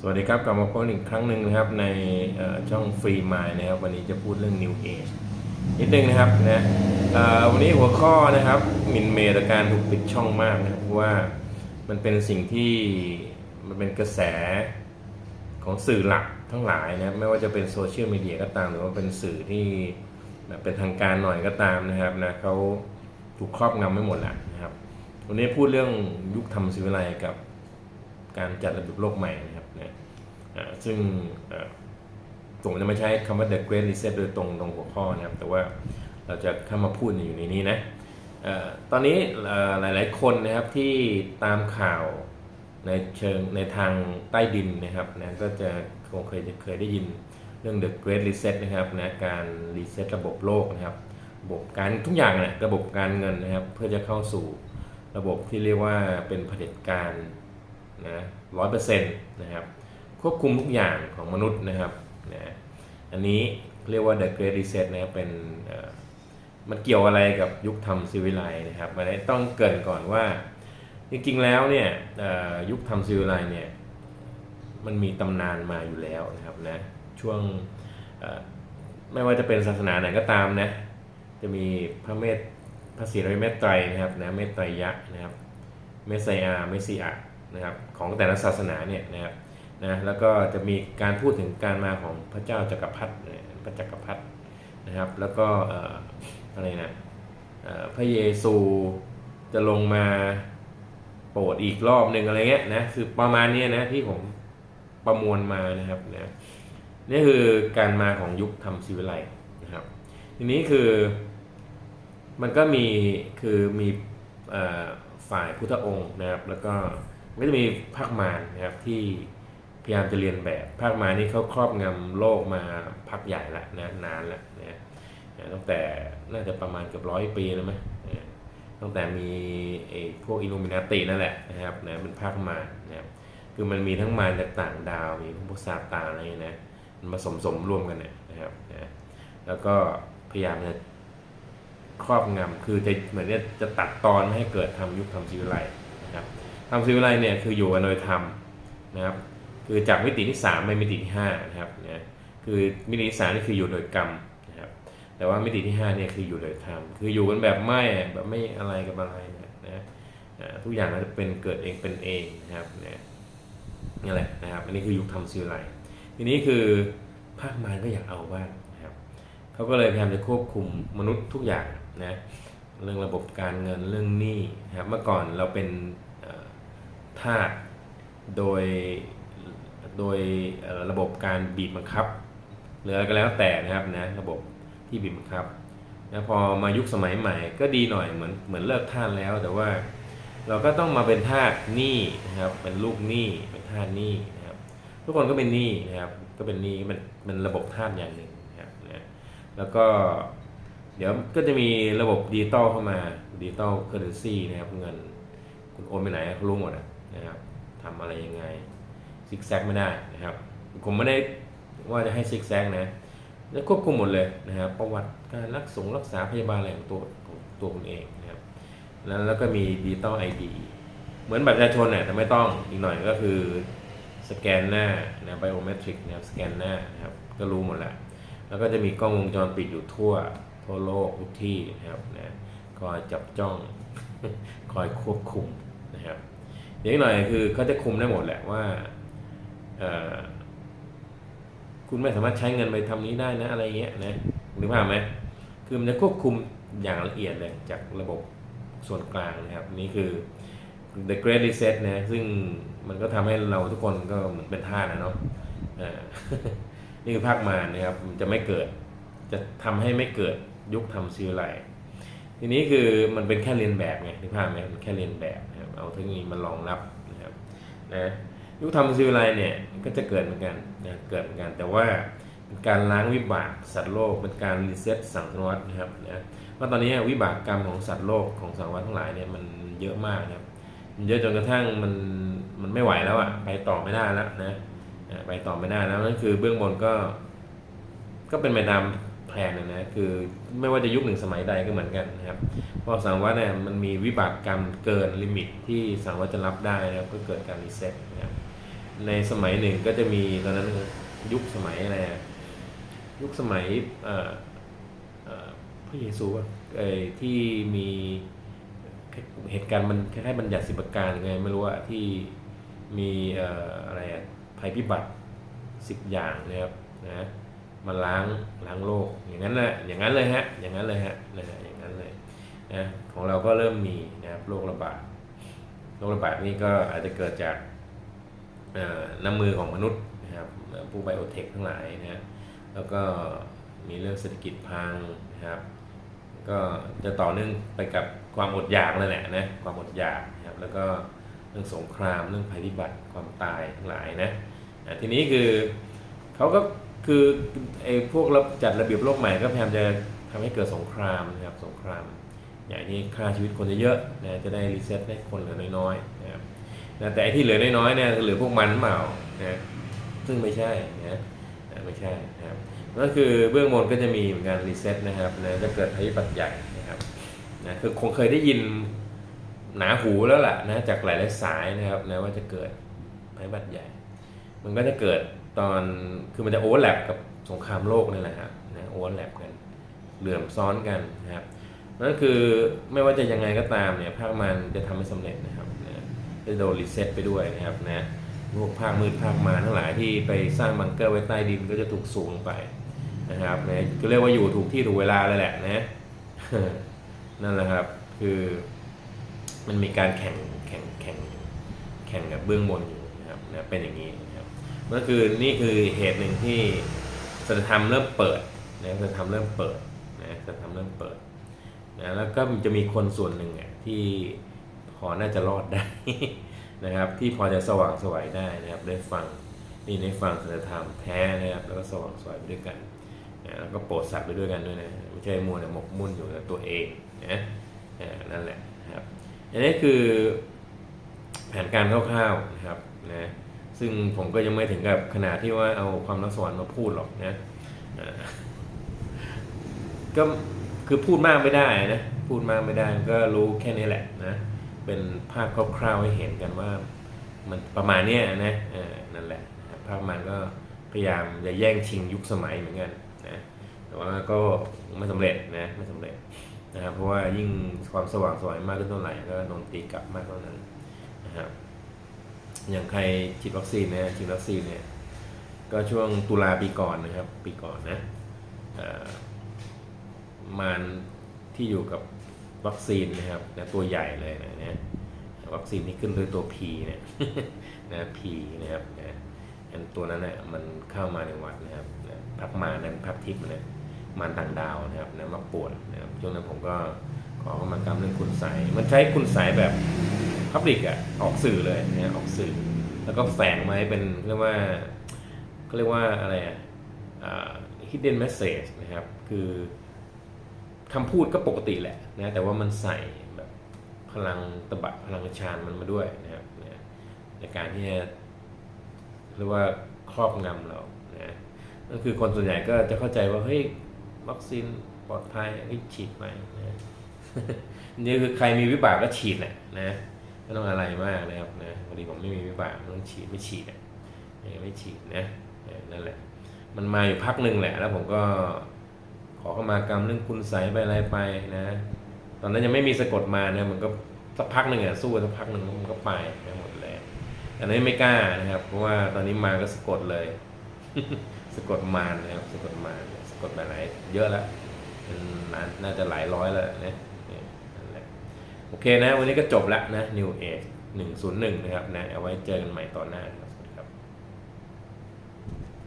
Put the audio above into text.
สวัสดีครับกลับมาพบกันอีกครั้งหนึ่งนะครับในช่องฟรีมายนะครับ วันนี้จะพูดเรื่อง New Age นิดนึงนะครับนะวันนี้หัวข้อนะครับมินเมตการถูกปิดช่องมากนะครับเพราะว่ามันเป็นสิ่งที่มันเป็นกระแสของสื่อหลักทั้งหลายนะไม่ว่าจะเป็นโซเชียลมีเดียก็ตาม หรือว่าเป็นสื่อที่เป็นทางการหน่อยก็ตามนะครับนะเขาถูกครอบงำไม่หมดแล้วนะครับวันนี้พูดเรื่องยุคทำศิวิไลกับการจัดระเบียบโลกใหม่ ซึ่งผมจะไม่ใช้คำว่า the great reset โดยตรงตรงหัวข้อนะครับ แต่ว่าเราจะเข้ามาพูดอยู่ในนี้นะตอนนี้หลายๆคนนะครับที่ตามข่าวในเชิงในทางใต้ดินนะครับนะก็จะคงเคยจะเคยได้ยินเรื่อง the great reset นะครับนะการรีเซ็ตระบบโลกนะครับระบบการทุกอย่างนะระบบการเงินนะครับ เพื่อจะเข้าสู่ระบบที่เรียกว่าเป็นเผด็จการนะร้อยเปอร์เซ็นต์นะครับ ควบคุมทุกอย่างของมนุษย์นะครับนะอันนี้เรียกว่า The Great Reset นะครับเป็นมันเกี่ยวอะไรกับยุคทำซีวิไลนะครับมันต้องเกินก่อนว่า จริงๆแล้วเนี่ยยุคทำซีวิไลเนี่ยมันมีตำนานมาอยู่แล้วนะครับนะช่วงไม่ว่าจะเป็นศาสนาไหนก็ตามนะจะมีพระเมตพระศรีรัตนเมตไตรนะครับนะเมตไตรยะนะครับเมสไซอาเมสซิอานะครับของแต่ละศาสนาเนี่ยนะครับ นะแล้วก็จะมีการพูดถึงการมาของพระเจ้าจักรพรรดิพระจักรพรรดินะครับ แล้วก็เอ่อะไรนะพระเยซูจะลงมาโปรดอีกรอบหนึ่งอะไรเงี้ยนะคือประมาณนี้นะที่ผมประมวลมานะครับนะนี่คือการมาของยุคทำซีวิไลนะครับ ทีนี้คือมันก็มีคือมีอฝ่ายพุทธองค์นะครับ แล้วก็มันก็จะมีภาคมารนะครับที่ พยายามจะเรียนแบบ ภาคมานี่เขาครอบงำโลกมาพักใหญ่ละนะนานละนะตั้งแต่น่าจะประมาณเกือบร้อยปีแล้วไหมตั้งแต่มีไอ้พวกอิลูมินาตินั่นแหละนะครับนะเป็นภาคมานะครับคือมันมีทั้งมารจากต่างดาวมีพวกซาตานอะไรอย่างเงี้ยนะมันมาสมสมรวมกันเนี่ยนะครับนะแล้วก็พยายามจะครอบงำคือจะเหมือนเนี่ยจะตัดตอนไม่ให้เกิดทำยุคทำซีวิไลนะครับทำซีวิไลเนี่ยคืออยู่กันโดยธรรมนะครับ คือจากมิติที่สามไปมิติที่ห้านะครับเนี่ยคือมิติที่สามนี่คืออยู่โดยกรรมนะครับแต่ว่ามิติที่ห้าเนี่ยคืออยู่โดยธรรมคืออยู่กันแบบไม่แบบไม่อะไรกับอะไรนี่ยนะทุกอย่างมันจะเป็นเกิดเองเป็นเองนะครับเนี่ยนี่แหละนะครับอันนี้คือยุคทำซีไลซ์ทีนี้คือภาคมารก็อยากเอาบ้างนะครับเขาก็เลยพยายามจะควบคุมมนุษย์ทุกอย่างนะเรื่องระบบการเงินเรื่องหนี้นะครับเมื่อก่อนเราเป็นทาสโดย โดยระบบการบีบบังคับหรืออะไรก็แล้วแต่นะครับนะระบบที่บีบบังคับนะพอมายุคสมัยใหม่ก็ดีหน่อยเหมือนเหมือนเลิกทาสแล้ว แต่ว่าเราก็ต้องมาเป็นทาสหนี้นะครับเป็นลูกหนี้เป็นทาสหนี้นะครับทุกคนก็เป็นหนี้นะครับก็เป็นหนี้มันเป็นระบบทาสอย่างหนึ่งนะครับนะแล้วก็เดี๋ยวก็จะมีระบบดิจิตอลเข้ามาดิจิตอลเคอร์เรนซีนะครับเงินคุณโอนไปไหนเขารู้หมดนะครับทำอะไรยังไง ซิกแซกไม่ได้นะครับ ผมไม่ได้ว่าจะให้ซิกแซกนะแล้วควบคุมหมดเลยนะครับ ประวัติการรักษารักษาพยาบาลอะไรของตัวของตัวคุณเองนะครับ แล้วแล้วก็มีดิจิตอลไอดีเหมือนบัตรประชาชนเนี่ยแต่ไม่ต้องอีกหน่อยก็คือสแกนหน้านะไบโอเมตริกนะครับสแกนหน้านะครับก็รู้หมดแล้ว แล้วก็จะมีกล้องวงจรปิดอยู่ทั่วทั่วโลกทุกที่นะครับนะคอยจับจ้อง คอยควบคุมนะครับเดี๋ยวอีกหน่อยคือเขาจะคุมได้หมดแหละว่า คุณไม่สามารถใช้เงินไปทำนี้ได้นะอะไรเงี้ยนะหรือเปล่าไหมคือมันจะควบคุมอย่างละเอียดเลยจากระบบส่วนกลางนะครับ นี่คือ the great reset นะซึ่งมันก็ทำให้เราทุกคนก็เหมือนเป็นท่านะเนาะนี่คือภาคมารนะครับจะไม่เกิด จะทำให้ไม่เกิดยุคทำซีวิไลซ์ทีนี้คือมันเป็นแค่เรียนแบบไงนึกภาพไหมมันแค่เรียนแบบนะครับเอาเทคโนโลยีมารองรับนะครับนะ ยุคทำซีวิไลเนี่ยก็จะเกิดเหมือนกันนะเกิดเหมือนกัน แต่ว่าเป็นการล้างวิบากสัตว์โลกเป็นการรีเซ็ตสังสารวัฏนะครับนะว่าตอนนี้วิบากกรรมของสัตว์โลกของสังสารวัฏทั้งหลายเนี่ยมันเยอะมากนะครับมันเยอะจนกระทั่งมันมันไม่ไหวแล้วอะไปต่อไม่ได้แล้วนะไปต่อไม่ได้แล้วนั่นคือเบื้องบนก็ ก็เป็นไปตามแผนนะนะคือไม่ว่าจะยุคหนึ่งสมัยใดก็เหมือนกันนะครับเพราะสังวัตเนี่ยมันมีวิบากกรรมเกินลิมิตที่สังวัตจะรับได้นะครับก็เกิดการรีเซ็ตนะครับ ในสมัยหนึ่งก็จะมีตอนนั้นยุคสมัยอะไรยุคสมัยพระเยซูที่มีเหตุการณ์มันคล้ายๆบัญญัติสิบประการไงไม่รู้อะที่มีอะไรภัยพิบัติสิบอย่างนะครับนะมาล้างล้างโลกอย่างนั้นแหละอย่างนั้นเลยฮะอย่างนั้นเลยฮะนะฮะอย่างนั้นเลยนะของเราก็เริ่มมีนะครับโรคระบาดโรคระบาดนี่ก็อาจจะเกิดจาก น้ำมือของมนุษย์นะครับผู้ไบโอเทคทั้งหลายนะฮะแล้วก็มีเรื่องเศรษฐกิจพังนะครับ ก็จะต่อเนื่องไปกับความอดอยากนั่นแหละนะความอดอยากนะครับแล้วก็เรื่องสงครามเรื่องภัยพิบัติความตายทั้งหลายนะอะทีนี้คือเขาก็คือไอ้พวกระจัดระเบียบโลกใหม่ก็พยายามจะทำให้เกิดสงครามนะครับสงคราม อย่างนี้ฆ่าชีวิตคนเยอะๆนะจะได้รีเซ็ตให้คนเหลือน้อยๆนะครับ นะแต่ไอที่เหลือน้อยๆเนี่ยเหลือพวกมันเปล่านะซึ่งไม่ใช่นะไม่ใช่นะครับก็คือเบื้องบนก็จะมีเหมือนกันรีเซ็ตนะครับนะจะเกิดภัยพิบัติใหญ่นะครับนะคือคงเคยได้ยินหนาหูแล้วล่ะนะจากหลายๆสายนะครับนะว่าจะเกิดภัยพิบัติใหญ่ มันก็จะเกิดตอนคือมันจะโอเวอร์แลปกับสงครามโลกนี่แหละครับนะโอเวอร์แลปกันเหลื่อมซ้อนกันนะครับนั่นคือไม่ว่าจะยังไงก็ตามเนี่ยภาคมันจะทำให้สำเร็จนะครับ นะจะโดนรีเซ็ตไปด้วยนะครับนะพวกภาคมืดภาคมาทั้งหลายที่ไปสร้างบังเกอร์ไว้ใต้ดินก็จะถูกสูงลงไปนะครับนะก็เรียกว่าอยู่ถูกที่ถูกเวลาเลยแหละนะนั่นแหละครับคือมันมีการแข่งแข่งแข่งแข่งกับเบื้องบนอยู่นะครับนะเป็นอย่างนี้นะครับก็คือนี่คือเหตุหนึ่งที่สัจธรรมเริ่มเปิดนะสัจธรรมเริ่มเปิดนะสัจธรรมเริ่มเปิดนะแล้วก็จะมีคนส่วนหนึ่งอะที่ พอน่าจะรอดได้นะครับที่พอจะสว่างสวยได้นะครับได้ฟังนี่ได้ฟังสัจธรรมแท้นะครับแล้วก็สว่างสวยไปด้วยกันนะแล้วก็โปรดสัตว์ไปด้วยกันด้วยนะไม่ใช่มัวแต่หมกมุ่นอยู่กับตัวเองนะนั่นแหละครับอันนี้คือแผนการคร่าวๆนะครับนะซึ่งผมก็ยังไม่ถึงกับขนาดที่ว่าเอาความรักสวรรค์มาพูดหรอกนะก็คือพูดมากไม่ได้นะพูดมากไม่ได้ก็รู้แค่นี้แหละนะ เป็นภาพคร่าวๆให้เห็นกันว่า มันประมาณเนี้ยนะนั่นแหละภาพมันก็พยายามจะแย่งชิงยุคสมัยเหมือนกันนะแต่ว่าก็ไม่สำเร็จนะไม่สำเร็จนะครับเพราะว่ายิ่งความสว่างสวยมากขึ้นเท่าไหร่ก็โดนตีกลับมากเท่านั้นนะครับอย่างใครฉีดวัคซีนนะฉีดวัคซีนเนี่ยก็ช่วงตุลาปีก่อนนะครับ ปีก่อนนะมารที่อยู่กับ วัคซีนนะครับนะตัวใหญ่เลยนะเนี่ยวัคซีนที่ขึ้นด้วยตัว P เนี่ยนะ P นะครับนะอันตัวนั้นเนะมันเข้ามาในวัดนะครับนะพักมานั้นพักทิพย์นะมารต่างดาวนะครับนะมาปวดนะครับช่วงนั้นผมก็ขอเข้ามากรรมเรื่องคุณใสยมันใช้คุณใสยแบบพับลิกอะออกสื่อเลยนะออกสื่อ แล้วก็แฝงไว้เป็นเรียกว่าเขาเรียกว่าอะไรอะอ่า hidden message นะครับ คือ คำพูดก็ปกติแหละนะแต่ว่ามันใส่แบบพลังตะบะพลังฌานมันมาด้วยนะครับนะในการที่จะเรียกว่าครอบงำเรานะนั่นคือคนส่วนใหญ่ก็จะเข้าใจว่าเฮ้ยวัคซีนปลอดภัยเฮ้ฉีดไปนะนี่คือใครมีวิบากก็ฉีดแหละนะไม่ต้องอะไรมากนะครับนะพอดีผมไม่มีวิบากไม่ต้องฉีดไม่ฉีดอะไม่ฉีดนะนั่นแหละ มันมาอยู่พักหนึ่งแหละ แล้วผมก็ อเข้ามากรรมเรื่องคุณใสไปอะไรไปนะ ตอนนั้นยังไม่มีสะกดมานะมันก็สักพักหนึ่งอะสู้สักพักหนึ่งมันก็ไปไปหมดเลยอันนี้ไม่กล้านะครับ เพราะว่าตอนนี้มาก็สะกดเลย สะกดมารนะครับสะกดมารสะกดมาหลายเยอะแล้วเป็นน่าน่าจะหลายร้อยแล้วนะนี่นั่นแหละโอเคนะ วันนี้ก็จบแล้วนะ New Age 101 นะครับนะเอาไว้เจอกันใหม่ตอนหน้า